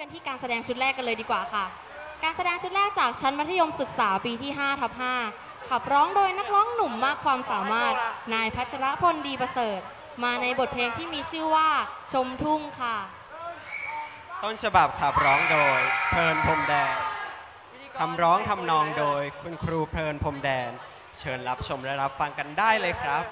กันที่การแสดงชุดแรกกันเลยดีกว่าค่ะ การแสดงชุดแรกจากชั้นมัธยมศึกษาปีที่5ทับ5ขับร้องโดยนักร้องหนุ่มมากความสามารถ นายพัชรพลดีประเสริฐ มาในบทเพลงที่มีชื่อว่าชมทุ่งค่ะ ต้นฉบับขับร้องโดยเพลินพรมแดนคำร้องทำนองโดยคุณครูเพลินพรมแดน เชิญรับชมและรับฟังกันได้เลยครับ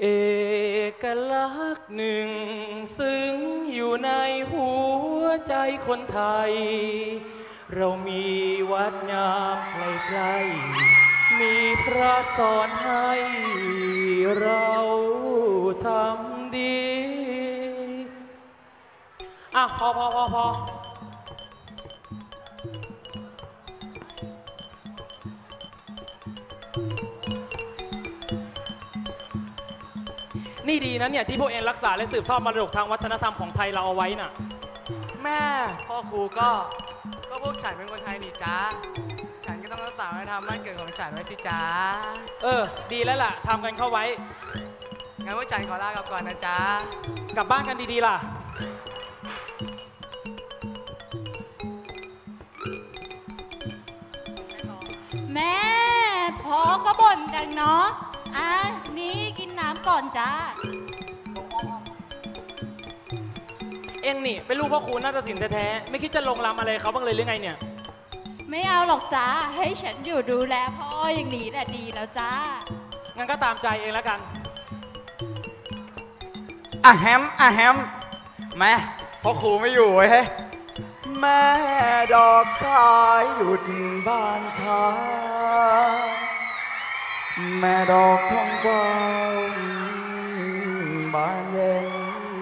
เอกลักษณ์หนึ่ง ซึ่งอยู่ในหัวใจคนไทย เรามีวัดงามใกล้ๆมีพระสอนให้เราทำดี อะ พอพอพอพอ นี่ดีนะเนี่ยที่พวกเองรักษาและสืบทอดมรดกทางวัฒนธรรมของไทยเราเอาไว้น่ะ แม่พ่อครูก็ก็พวกฉันเป็นคนไทยนี่จ้าฉันก็ต้องรักษาวัฒนธรรมบ้านเกิดของฉันไว้สิจ้าเออ ดีแล้วล่ะทำกันเข้าไว้ งั้นพวกฉันขอลากลับก่อนนะจ๊ะกลับบ้านกันดีๆล่ะ แม่พอก็บ่นจังเนาะ อะนี่กินน้ำก่อนจ้า เองนี่เป็นลูกพ่อครูนาฏศิลป์แท้ๆไม่คิดจะลงรำอะไรเขาบ้างเลยหรือไงเนี่ย ไม่เอาหรอกจ้า ให้ฉันอยู่ดูแลพ่ออย่างนี้แหละดีแล้วจ้า งั้นก็ตามใจเองแล้วกัน อะแฮมอะแฮมแม่พ่อครูไม่อยู่เว้ยแม่ดอกสายหยุดบานช้า แม่ดอกทองกวาวบานเย็น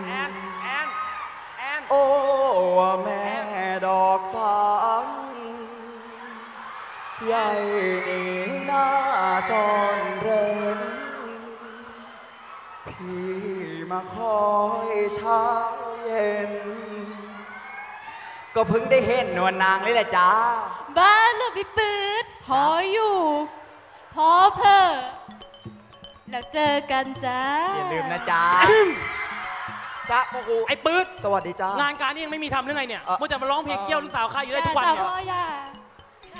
แอนแอนแอนโอ้แม่ดอกฟ้าใหญ่นี่หน้าซ่อนเร้นพี่มาคอยเช้าเย็น ก็เพิ่งได้เห็นนวลนางเลยแหละจ้า บ้านเหรอพี่ปื๊ดพออยู่ พอเพอแล้วเจอกันจ้า อย่าลืมนะจ้าจ้าพ่อครูไอ้ปื๊ดสวัสดีจ้า งานการนี่ยังไม่มีทำหรือไงเนี่ยเอ่อ มัวแต่มาร้องเพลงเกี่ยวลูกสาวข้าอยู่ได้ทุกวันจ้าเนี่ยพ่ออย่า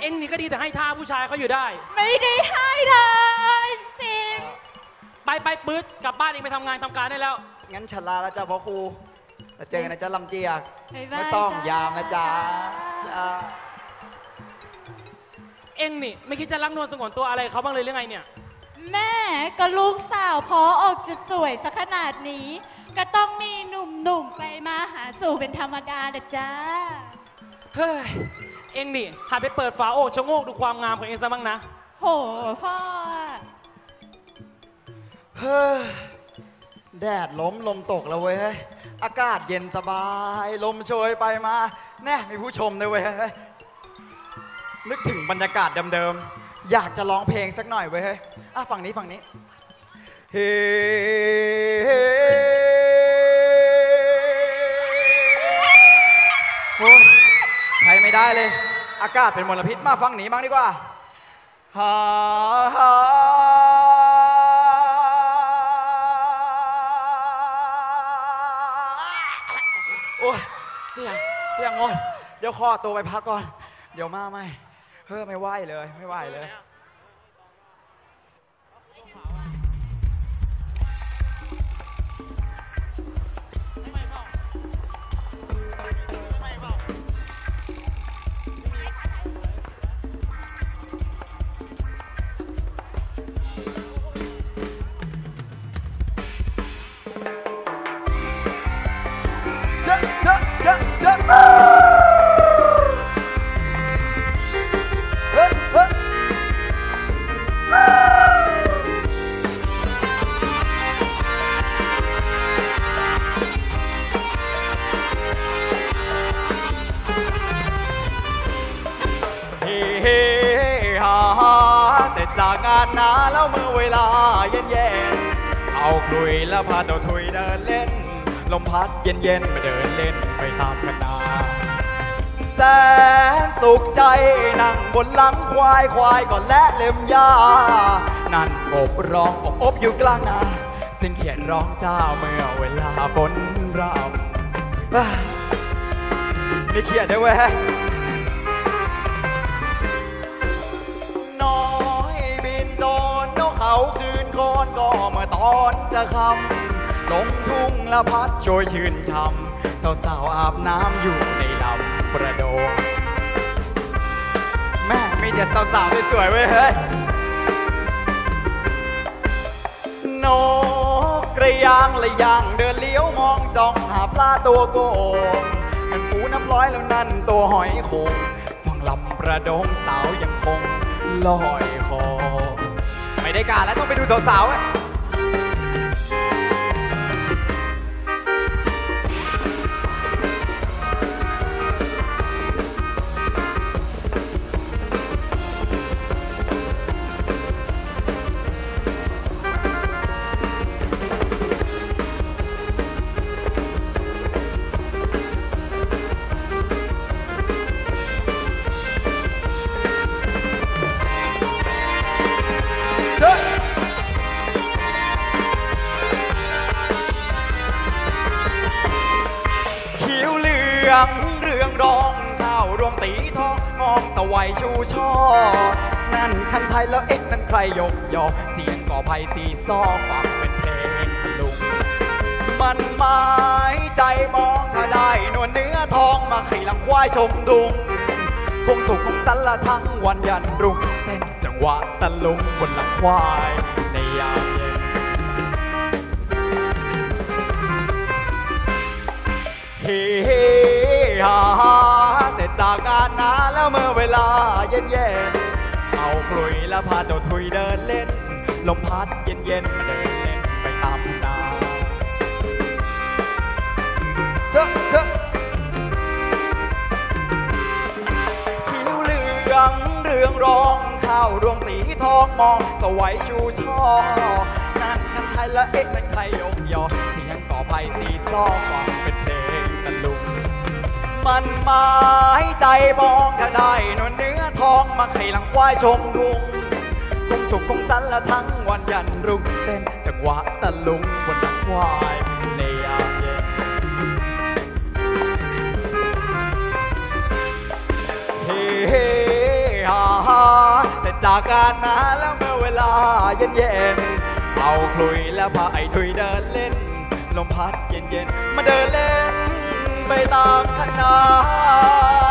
เองนี่ก็ดีแต่ให้ท่าผู้ชายเขาอยู่ได้ ไม่ได้ให้เลยจริง ไปไปปื๊ดกลับบ้านเองไปทำงานทำการได้แล้ว งั้นฉันลาแล้วจ้าพ่อครูแล้วเจอกันนะจ้าลำเจียกบ๊ายบายมาซ่อมจ้ายามนะจ๊ะจ้าจ้าเองนี่ไม่คิดจะรักนวลสงวนตัวอะไรเขาบ้างเลยหรือไงเนี่ย แม่ก็ลูกสาวพอออกจะสวยสักขนาดนี้ ก็ต้องมีหนุ่มๆไปมาหาสู่เป็นธรรมดาเด้อจ้า เฮ้ย เองนี่หัดไปเปิดฝาโอ่งชะโงกดูความงามของเองซะบ้างนะ โหพ่ออะเฮ้ยแดดล้มลมตกแล้วเว้ยอากาศเย็นสบาย ลมโชยไปมา แน่มีผู้ชมด้วยเว้ย นึกถึงบรรยากาศเดิมๆ อยากจะร้องเพลงสักหน่อยเว้ยเฮ้ยอะฝั่งนี้ฝั่งนี้เฮ้โอ้ยใช้ไม่ได้เลย อากาศเป็นมลพิษมาฟังหนีบ้างดีกว่าฮ่าฮ่าโอ้ยเสียงเสียงงอนเดี๋ยวขอตัวไปพักก่อน เดี๋ยวมาใหม่ เออไม่ไหวเลย ไม่ไหวเลย แล้วพาตัวทุยเดินเล่น ลมพัดเย็นเย็นๆมาเดินเล่นไปตามคณาแสนสุขใจนั่งบนหลังควายควายก่อนและเล็มยา นั่นอบร้องอบอบอยู่กลางนาเสียงเขียนร้องเจ้าเมื่อเวลาฝนรำอ่ามีเขียนด้เว้ย อนก็เมื่อตอนจะคำลงทุ่งละพัดโชยชื่นช่ำสาวๆอาบน้ำอยู่ในลำประโดงแม่ไมีแต่สาวๆสวยๆเว้ยเฮ้ยนกกระยางละยางเดินเลี้ยวมองจ้องหาปลาตัวโกงนั่นปูน้ำร้อยแล้วนั่นตัวหอยโขงฟังลำประดงสาวยังคงลอย ได้การแล้วต้องไปดูสาวๆ องตะไวชูช่อ นั่นคันไทยแล้วเอ็กนั่นใครยกยอเสียงก่อไผ่สีซ้อฟังเป็นเพลงตะลุงมันหมายใจมองถ้าได้นวลเนื้อทองมาขี่หลังควายชมดุงคงสุขของสันละทั้งวันยันรุ่งเต้นจังหวะตะลุงบนหลังควายในยามเย็นเฮ้เฮ้ฮ่าาแต่จากงานาแล้วเมื่อเวลาเย็นเย็นเอากลุยแล้วพาเจ้าทุยเดินเล่น ลมพัดเย็นเย็นมาเดินเล่นไปตามนาเจ๊ะเจ๊ะผิวเหลืองเรืองรองข้าวดวงสีทองมองสวัยชูช่อนั่นคันไทยและเอกนั่นใครยกยอเสียงต่อไปสีซ้อฟังเป็นเพลงตะลุง มันหมายใจมองถ้าได้นวลเนื้อทองมาไข่หลังควายชมทุ่งคงสุขคงสันละทั้งวันยันรุ่งเต้นจังหวะตะลุงบนหลังควายในยามเย็นเฮ้ฮ่าฮ่าแต่จากการนาแล้วเมื่อเวลาเย็นเย็นเอาคลุยแล้วพาไอ้ทุยเดินเล่น ลมพัดเย็นเย็นมาเดินเล่น ไปตามขนาด